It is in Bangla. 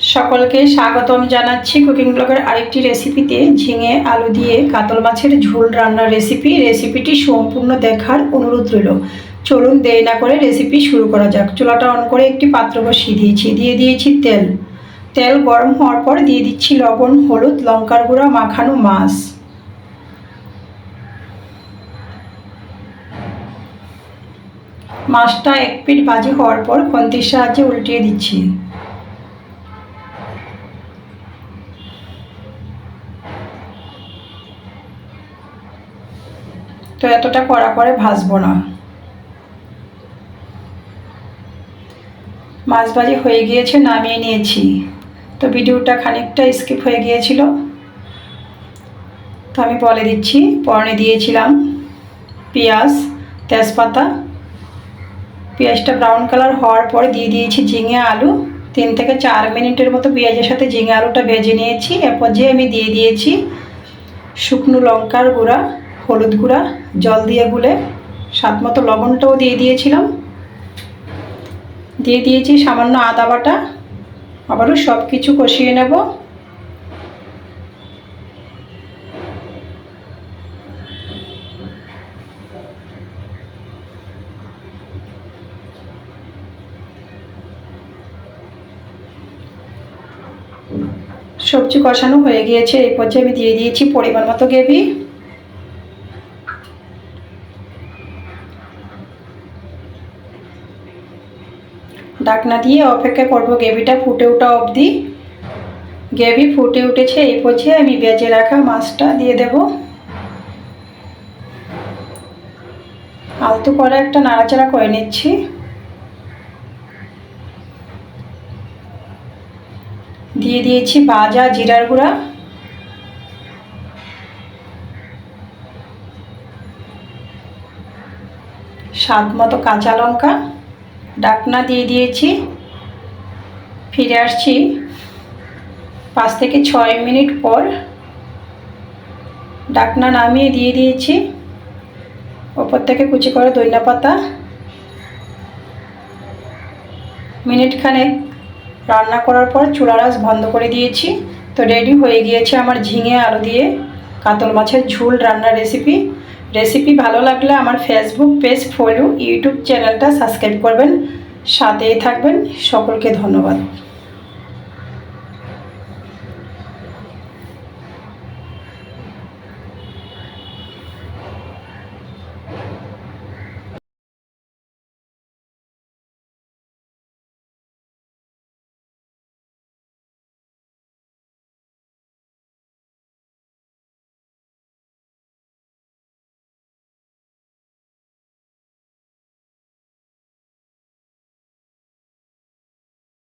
সকলকে স্বাগতম জানাচ্ছি কুকিং ব্লগের আরেকটি রেসিপিতে। ঝিঙে, আলু দিয়ে কাতল মাছের ঝোল রান্নার রেসিপি। রেসিপিটি সম্পূর্ণ দেখার অনুরোধ রইল। চলুন দেরি না করে রেসিপি শুরু করা যাক। চুলাটা অন করে একটি পাত্র বসিয়ে দিয়েছি। দিয়ে দিয়েছি তেল। তেল গরম হওয়ার পর দিয়ে দিচ্ছি লবণ, হলুদ, লঙ্কার গুঁড়া, মাখানো মাছ। মাছটা এক পিঠ ভাজি হওয়ার পর খন্তির সাহায্যে উল্টিয়ে দিচ্ছি। তো এতটা কড়া করে ভাজবো না। মাছ ভাজি হয়ে গিয়েছে, নামিয়ে নিয়েছি। তো ভিডিওটা খানিকটা স্কিপ হয়ে গিয়েছিল। তো আমি বলে দিচ্ছি, পরনে দিয়েছিলাম পেঁয়াজ, তেজপাতা। পেঁয়াজটা ব্রাউন কালার হওয়ার পর দিয়ে দিয়েছি ঝিঙে আলু। তিন থেকে চার মিনিটের মতো পেঁয়াজের সাথে ঝিঙে আলুটা ভেজে নিয়েছি। এরপর যে আমি দিয়ে দিয়েছি শুকনো লঙ্কার গুঁড়া। হলুদ গুঁড়া, জল দিয়ে গুলে স্বাদ মতো লবণটাও দিয়ে দিয়েছিলাম। দিয়ে দিয়েছি সামান্য আদা বাটা। আবারও সব কিছু কষিয়ে নেব। সবজি কষানো হয়ে গিয়েছে, এই পর্যায়ে আমি দিয়ে দিয়েছি পরিমাণ মতো গ্রেভি। ডাকনা দিয়ে অপেক্ষা করব গ্রেভিটা ফুটে ওঠা অবধি। গ্রেভি ফুটে উঠেছে, এই পর্যায়ে আমি বেজে রাখা মাছটা দিয়ে দেব। আলতু করে একটা নাড়াচাড়া করে নিচ্ছি। দিয়ে দিয়েছি ভাজা জিরার গুঁড়া। স্বাদ মতো কাঁচা লঙ্কা। ডাকনা দিয়ে দিয়েছি। ফিরে আসছি পাঁচ থেকে ছয় মিনিট পর। ডাকনা নামিয়ে দিয়ে দিয়েছি। ওপর থেকে কুচি করে দইনা পাতা। মিনিটখানেক রান্না করার পর চুলার আঁচ বন্ধ করে দিয়েছি। তো রেডি হয়ে গিয়েছে আমার ঝিঙে আলু দিয়ে। কাতল মাছের ঝোল রান্নার রেসিপি রেসিপি ভালো লাগলে আমার ফেসবুক পেজ ফলো ইউটিউব চ্যানেলটা সাবস্ক্রাইব করবেন। সাথেই থাকবেন। সকলকে ধন্যবাদ।